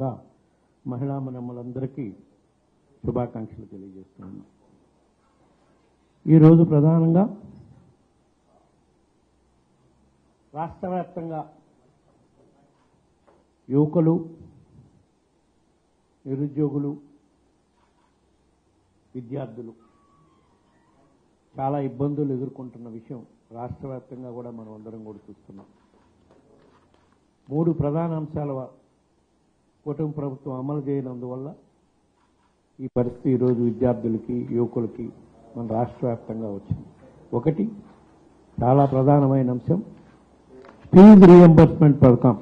గా మహిళా మనమ్మలందరికీ శుభాకాంక్షలు తెలియజేస్తున్నాను. ఈరోజు ప్రధానంగా రాష్ట్ర వ్యాప్తంగా యువకులు నిరుద్యోగులు విద్యార్థులు చాలా ఇబ్బందులు ఎదుర్కొంటున్న విషయం రాష్ట్ర వ్యాప్తంగా కూడా మనం అందరం కూడా చూస్తున్నాం. మూడు ప్రధాన అంశాల కూటమి ప్రభుత్వం అమలు చేయనందువల్ల ఈ పరిస్థితి ఈరోజు విద్యార్థులకి యువకులకి మన రాష్ట్ర వ్యాప్తంగా వచ్చింది. ఒకటి చాలా ప్రధానమైన అంశం ఫీజు రీఎంబర్స్మెంట్ పథకం.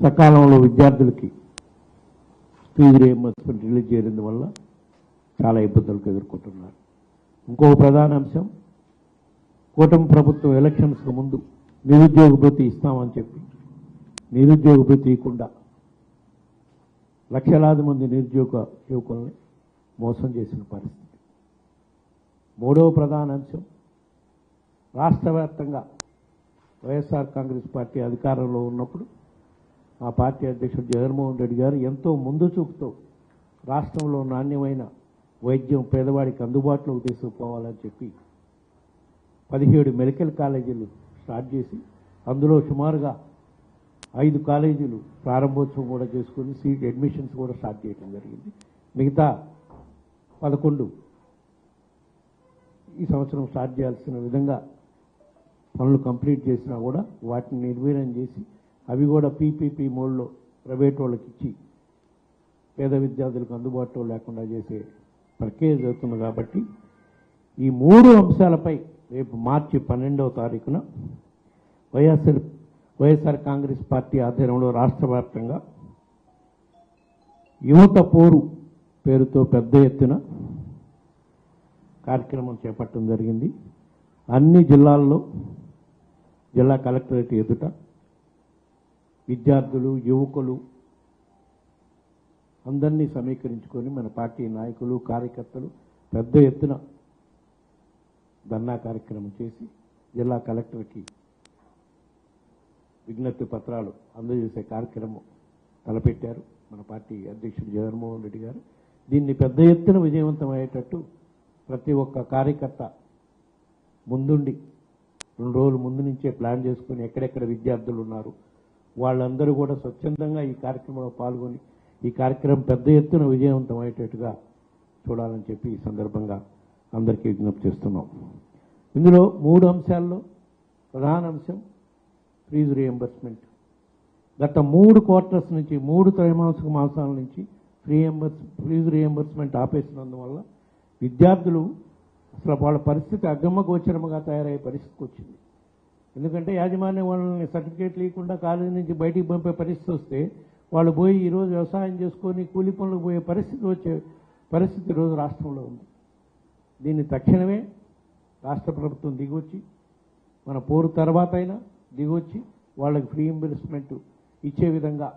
సకాలంలో విద్యార్థులకి ఫీజు రీఎంబర్స్మెంట్ రిలీజ్ చేయడం వల్ల చాలా ఇబ్బందులకు ఎదుర్కొంటున్నారు. ఇంకో ప్రధాన అంశం కూటమి ప్రభుత్వం ఎలక్షన్స్కు ముందు నిరుద్యోగ భృతి ఇస్తామని చెప్పి నిరుద్యోగ భృతి ఇవ్వకుండా లక్షలాది మంది నిరుద్యోగ యువకుల్ని మోసం చేసిన పరిస్థితి. మూడవ ప్రధాన అంశం రాష్ట్ర వ్యాప్తంగా వైఎస్ఆర్ కాంగ్రెస్ పార్టీ అధికారంలో ఉన్నప్పుడు మా పార్టీ అధ్యక్షుడు జగన్మోహన్ రెడ్డి గారు ఎంతో ముందు చూపుతో రాష్ట్రంలో నాణ్యమైన వైద్యం పేదవాడికి అందుబాటులోకి తీసుకుపోవాలని చెప్పి పదిహేడు మెడికల్ కాలేజీలు స్టార్ట్ చేసి అందులో సుమారుగా ఐదు కాలేజీలు ప్రారంభోత్సవం కూడా చేసుకుని సీట్ అడ్మిషన్స్ కూడా స్టార్ట్ చేయడం జరిగింది. మిగతా పదకొండు ఈ సంవత్సరం స్టార్ట్ చేయాల్సిన విధంగా పనులు కంప్లీట్ చేసినా కూడా వాటిని నిర్వీర్యం చేసి అవి కూడా పీపీపీ మోడ్లో ప్రైవేట్ వాళ్ళకి ఇచ్చి పేద విద్యార్థులకు అందుబాటులో లేకుండా చేసే ప్రక్రియ జరుగుతుంది కాబట్టి ఈ మూడు అంశాలపై రేపు మార్చి పన్నెండవ తారీఖున వైఎస్ఆర్ వైఎస్ఆర్ కాంగ్రెస్ పార్టీ ఆధ్వర్యంలో రాష్ట్ర వ్యాప్తంగా యువత పోరు పేరుతో పెద్ద ఎత్తున కార్యక్రమం చేపట్టడం జరిగింది. అన్ని జిల్లాల్లో జిల్లా కలెక్టరేట్ ఎదుట విద్యార్థులు యువకులు అందరినీ సమీకరించుకొని మన పార్టీ నాయకులు కార్యకర్తలు పెద్ద ఎత్తున ధర్నా కార్యక్రమం చేసి జిల్లా కలెక్టర్కి విజ్ఞప్తి పత్రాలు అందజేసే కార్యక్రమం తలపెట్టారు మన పార్టీ అధ్యక్షుడు జగన్మోహన్ రెడ్డి గారు. దీన్ని పెద్ద ఎత్తున విజయవంతం అయ్యేటట్టు ప్రతి ఒక్క కార్యకర్త ముందుండి రెండు రోజులు ముందు నుంచే ప్లాన్ చేసుకుని ఎక్కడెక్కడ విద్యార్థులు ఉన్నారు వాళ్ళందరూ కూడా స్వచ్ఛందంగా ఈ కార్యక్రమంలో పాల్గొని ఈ కార్యక్రమం పెద్ద ఎత్తున విజయవంతం అయ్యేటట్టుగా చూడాలని చెప్పి ఈ సందర్భంగా అందరికీ విజ్ఞప్తి చేస్తున్నాం. ఇందులో మూడు అంశాల్లో ప్రధాన అంశం ఫీజు రియంబర్స్మెంట్ గత మూడు క్వార్టర్స్ నుంచి మూడు త్రైమాసిక మాసాల నుంచి రీఎంబర్స్ ఫీజు రియంబర్స్మెంట్ ఆపేసినందువల్ల విద్యార్థులు అసలు వాళ్ళ పరిస్థితి అగమ్మ గోచరముగా తయారయ్యే పరిస్థితికి వచ్చింది. ఎందుకంటే యాజమాన్యం వాళ్ళని సర్టిఫికేట్ లేకుండా కాలేజీ నుంచి బయటికి పంపే పరిస్థితి వస్తే వాళ్ళు పోయి ఈరోజు వ్యవసాయం చేసుకొని కూలి పనులకు పోయే పరిస్థితి వచ్చే పరిస్థితి ఈరోజు రాష్ట్రంలో ఉంది. దీన్ని తక్షణమే రాష్ట్ర ప్రభుత్వం దిగొచ్చి మన పోరు తర్వాత అయినా దిగొచ్చి వాళ్ళకి ఫ్రీ ఇంబర్స్మెంట్ ఇచ్చే విధంగా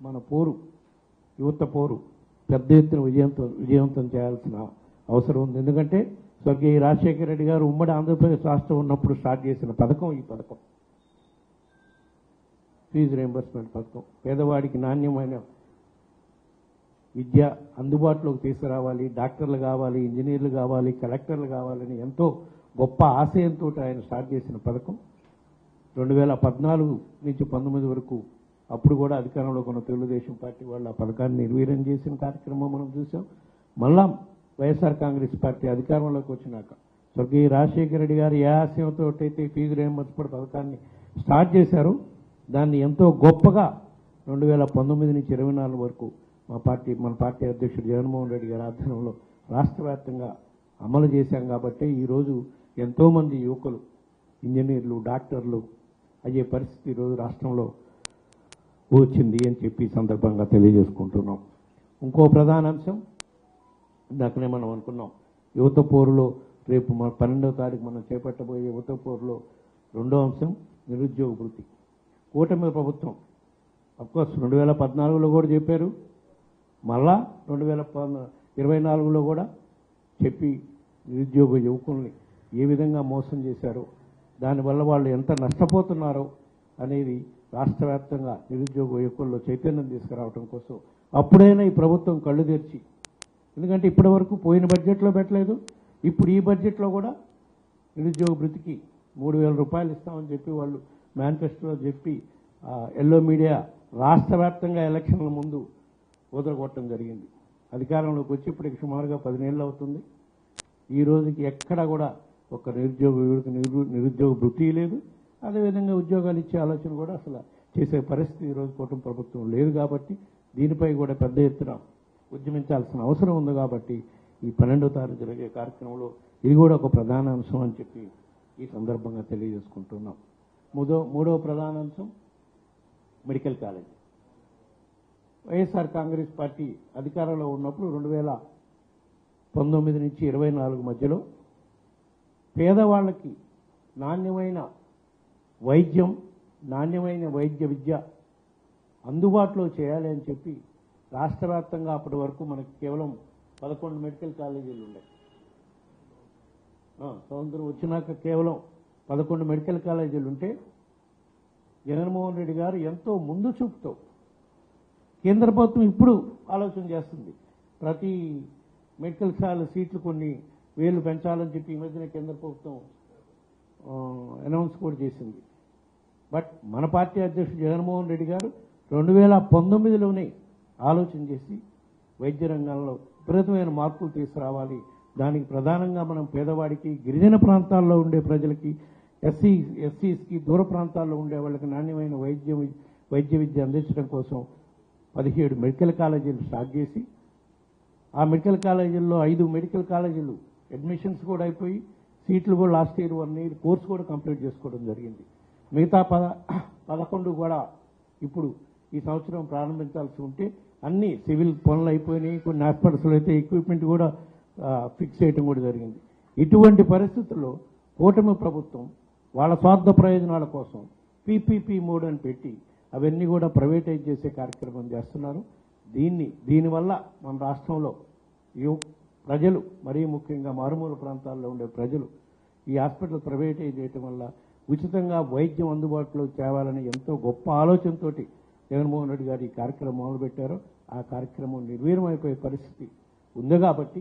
మన పోరు యువత పోరు పెద్ద ఎత్తున విజయవంతం విజయవంతం చేయాల్సిన అవసరం ఉంది. ఎందుకంటే స్వర్గీయ రాజశేఖర రెడ్డి గారు ఉమ్మడి ఆంధ్రప్రదేశ్ రాష్ట్రం ఉన్నప్పుడు స్టార్ట్ చేసిన పథకం ఈ పథకం. ఫీజు రీంబర్స్మెంట్ పథకం. పేదవాడికి నాణ్యమైన విద్య అందుబాటులోకి తీసుకురావాలి డాక్టర్లు కావాలి ఇంజనీర్లు కావాలి కలెక్టర్లు కావాలని ఎంతో గొప్ప ఆశయంతో ఆయన స్టార్ట్ చేసిన పథకం. రెండు వేల పద్నాలుగు నుంచి పంతొమ్మిది వరకు అప్పుడు కూడా అధికారంలో ఉన్న తెలుగుదేశం పార్టీ వాళ్ళు ఆ పథకాన్ని నిర్వీర్యం చేసిన కార్యక్రమం మనం చూసాం మళ్ళా వైఎస్ఆర్ కాంగ్రెస్ పార్టీ అధికారంలోకి వచ్చినాక స్వర్గీయ రాజశేఖర రెడ్డి గారు ఏ ఆశయంతో అయితే ఫీజు రియంబర్స్మెంట్ పథకాన్ని స్టార్ట్ చేశారు దాన్ని ఎంతో గొప్పగా రెండు వేల పంతొమ్మిది నుంచి ఇరవై నాలుగు వరకు మా పార్టీ మన పార్టీ అధ్యక్షుడు జగన్మోహన్ రెడ్డి గారి ఆధ్వర్యంలో రాష్ట్ర వ్యాప్తంగా అమలు చేశాం కాబట్టి ఈరోజు ఎంతోమంది యువకులు ఇంజనీర్లు డాక్టర్లు అయ్యే పరిస్థితి ఈరోజు రాష్ట్రంలో వచ్చింది అని చెప్పి సందర్భంగా తెలియజేసుకుంటున్నాం. ఇంకో ప్రధాన అంశం ఇందాకనే మనం అనుకున్నాం యువత పోరులో రేపు మన పన్నెండవ తారీఖు మనం చేపట్టబోయే యువత పోరులో రెండో అంశం నిరుద్యోగ వృత్తి. కూటమి ప్రభుత్వం అఫ్కోర్స్ రెండు వేల పద్నాలుగులో కూడా చెప్పారు. మళ్ళా రెండు వేల ఇరవై నాలుగులో కూడా చెప్పి నిరుద్యోగ యువకుల్ని ఏ విధంగా మోసం చేశారో దానివల్ల వాళ్ళు ఎంత నష్టపోతున్నారో అనేది రాష్ట్ర వ్యాప్తంగా నిరుద్యోగ యువకుల్లో చైతన్యం తీసుకురావడం కోసం అప్పుడైనా ఈ ప్రభుత్వం కళ్ళు తెరిచి ఎందుకంటే ఇప్పటి వరకు పోయిన బడ్జెట్లో పెట్టలేదు. ఇప్పుడు ఈ బడ్జెట్లో కూడా నిరుద్యోగ భృతికి మూడు వేల రూపాయలు ఇస్తామని చెప్పి వాళ్ళు మేనిఫెస్టోలో చెప్పి ఎల్లో మీడియా రాష్ట్ర వ్యాప్తంగా ఎలక్షన్ల ముందు వదలగొట్టడం జరిగింది. అధికారంలోకి వచ్చి ఇప్పటికి సుమారుగా పదినేళ్ళు అవుతుంది. ఈ రోజుకి ఎక్కడా కూడా ఒక నిరుద్యోగ యువతకు నిరు నిరుద్యోగ వృత్తి లేదు. అదేవిధంగా ఉద్యోగాలు ఇచ్చే ఆలోచన కూడా అసలు చేసే పరిస్థితి ఈరోజు రోజు ప్రభుత్వం లేదు కాబట్టి దీనిపై కూడా పెద్ద ఎత్తున ఉద్యమించాల్సిన అవసరం ఉంది కాబట్టి ఈ పన్నెండో తారీఖు జరిగే కార్యక్రమంలో ఇది కూడా ఒక ప్రధాన అంశం అని చెప్పి ఈ సందర్భంగా తెలియజేసుకుంటున్నాం. మూడో మూడో ప్రధాన అంశం medical college. YSR Congress party అధికారంలో ఉన్నప్పుడు రెండు వేల పంతొమ్మిది నుంచి ఇరవై నాలుగు మధ్యలో పేదవాళ్ళకి నాణ్యమైన వైద్యం నాణ్యమైన వైద్య విద్య అందుబాటులో చేయాలి అని చెప్పి రాష్ట్ర వ్యాప్తంగా అప్పటి వరకు మనకు కేవలం పదకొండు మెడికల్ కాలేజీలు ఉన్నాయి స్వతంత్రం వచ్చినాక కేవలం పదకొండు మెడికల్ కాలేజీలు ఉంటే జగన్మోహన్ రెడ్డి గారు ఎంతో ముందు చూపుతో కేంద్ర ప్రభుత్వం ఇప్పుడు ఆలోచన చేస్తుంది. ప్రతి మెడికల్ కాలేజ్ సీట్లు కొన్ని వేలు పెంచాలని చెప్పి ఈ మధ్యన కేంద్ర ప్రభుత్వం అనౌన్స్ కూడా చేసింది. బట్ మన పార్టీ అధ్యక్షుడు జగన్మోహన్ రెడ్డి గారు రెండు వేల పంతొమ్మిదిలోనే ఆలోచన చేసి వైద్య రంగంలో విపరీతమైన మార్పులు తీసుకురావాలి. దానికి ప్రధానంగా మనం పేదవాడికి గిరిజన ప్రాంతాల్లో ఉండే ప్రజలకి ఎస్సీ ఎస్సీస్కి దూర ప్రాంతాల్లో ఉండే వాళ్ళకి నాణ్యమైన వైద్య వైద్య విద్య అందించడం కోసం పదిహేడు మెడికల్ కాలేజీలు స్టార్ట్ చేసి ఆ మెడికల్ కాలేజీల్లో ఐదు మెడికల్ కాలేజీలు అడ్మిషన్స్ కూడా అయిపోయి సీట్లు కూడా last year one year course కూడా కంప్లీట్ చేసుకోవడం జరిగింది. మిగతా పద పదకొండు కూడా ఇప్పుడు ఈ సంవత్సరం ప్రారంభించాల్సి ఉంటే అన్ని సివిల్ పనులు అయిపోయినాయి కొన్ని హాస్పిటల్స్లో అయితే ఎక్విప్మెంట్ కూడా ఫిక్స్ చేయడం కూడా జరిగింది. ఇటువంటి పరిస్థితుల్లో కూటమి ప్రభుత్వం వాళ్ళ స్వార్థ ప్రయోజనాల కోసం పీపీపీ మోడ్ అని పెట్టి అవన్నీ కూడా ప్రైవేటైజ్ చేసే కార్యక్రమం చేస్తున్నారు. దీన్ని దీనివల్ల మన రాష్ట్రంలో ప్రజలు మరీ ముఖ్యంగా మారుమూల ప్రాంతాల్లో ఉండే ప్రజలు ఈ హాస్పిటల్ ప్రైవేటైజ్ చేయటం వల్ల ఉచితంగా వైద్యం అందుబాటులో తేవాలని ఎంతో గొప్ప ఆలోచనతోటి జగన్మోహన్ రెడ్డి గారు ఈ కార్యక్రమం మొదలుపెట్టారు. ఆ కార్యక్రమం నిర్వీర్యమైపోయే పరిస్థితి ఉంది కాబట్టి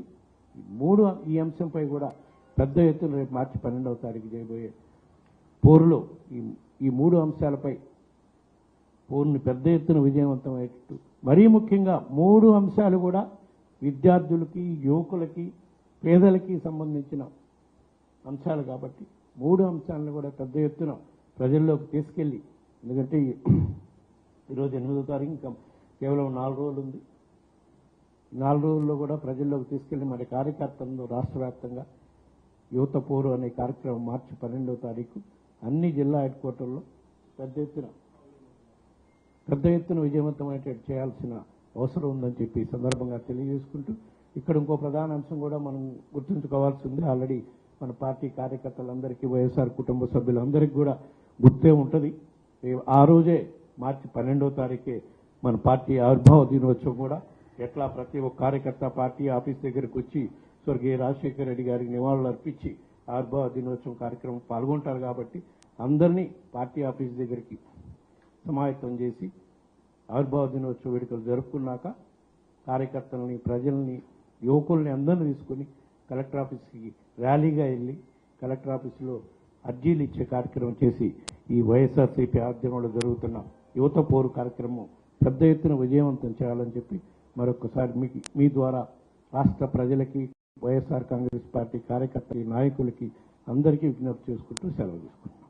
మూడు ఈ అంశంపై కూడా పెద్ద ఎత్తున రేపు మార్చి పన్నెండవ తారీఖు చేయబోయే పోరులో ఈ ఈ మూడు అంశాలపై పోరుని పెద్ద ఎత్తున విజయవంతమయ్యేటట్టు మరీ ముఖ్యంగా మూడు అంశాలు కూడా విద్యార్థులకి యువకులకి పేదలకి సంబంధించిన అంశాలు కాబట్టి మూడు అంశాలను కూడా పెద్ద ఎత్తున ప్రజల్లోకి తీసుకెళ్ళి ఎందుకంటే ఈ- ఈరోజు ఎనిమిదో తారీఖు ఇంకా కేవలం నాలుగు రోజులు ఉంది. నాలుగు రోజుల్లో కూడా ప్రజల్లోకి తీసుకెళ్ళి మరి కార్యకర్తలను రాష్ట్ర వ్యాప్తంగా యువత పోరు అనే కార్యక్రమం మార్చి పన్నెండవ తారీఖు అన్ని జిల్లా హెడ్ క్వార్టర్లో పెద్ద ఎత్తున పెద్ద ఎత్తున విజయవంతమయ్యేటట్టు చేయాల్సిన అవసరం ఉందని చెప్పి సందర్భంగా తెలియజేసుకుంటూ ఇక్కడ ఇంకో ప్రధాన అంశం కూడా మనం గుర్తుంచుకోవాల్సి ఉంది ఆల్రెడీ మన పార్టీ కార్యకర్తలందరికీ వైఎస్ఆర్ కుటుంబ సభ్యులందరికీ కూడా గుర్తే ఉంటుంది. ఆ రోజే మార్చి పన్నెండో తారీఖే మన పార్టీ ఆవిర్భావ దినోత్సవం కూడా. ఎట్లా ప్రతి ఒక్క కార్యకర్త పార్టీ ఆఫీస్ దగ్గరికి వచ్చి స్వర్గీయ రాజశేఖర రెడ్డి గారికి నివాళులు అర్పించి ఆవిర్భావ దినోత్సవం కార్యక్రమం పాల్గొంటారు కాబట్టి అందరినీ పార్టీ ఆఫీస్ దగ్గరికి సమాయత్తం చేసి ఆవిర్భావ దినోత్సవ వేడుకలు జరుపుకున్నాక కార్యకర్తలని ప్రజల్ని యువకుల్ని అందరిని తీసుకుని కలెక్టర్ ఆఫీస్కి ర్యాలీగా వెళ్ళి కలెక్టర్ ఆఫీసులో అర్జీలు ఇచ్చే కార్యక్రమం చేసి ఈ వైఎస్ఆర్సీపీ ఆధ్వర్యంలో జరుగుతున్న యువత పోరు కార్యక్రమం పెద్ద ఎత్తున విజయవంతం చేయాలని చెప్పి మరొకసారి మీకు మీ ద్వారా రాష్ట్ర ప్రజలకి వైఎస్ఆర్ కాంగ్రెస్ పార్టీ కార్యకర్తలకి నాయకులకి అందరికీ విజ్ఞప్తి చేసుకుంటూ సెలవు తీసుకుంటాం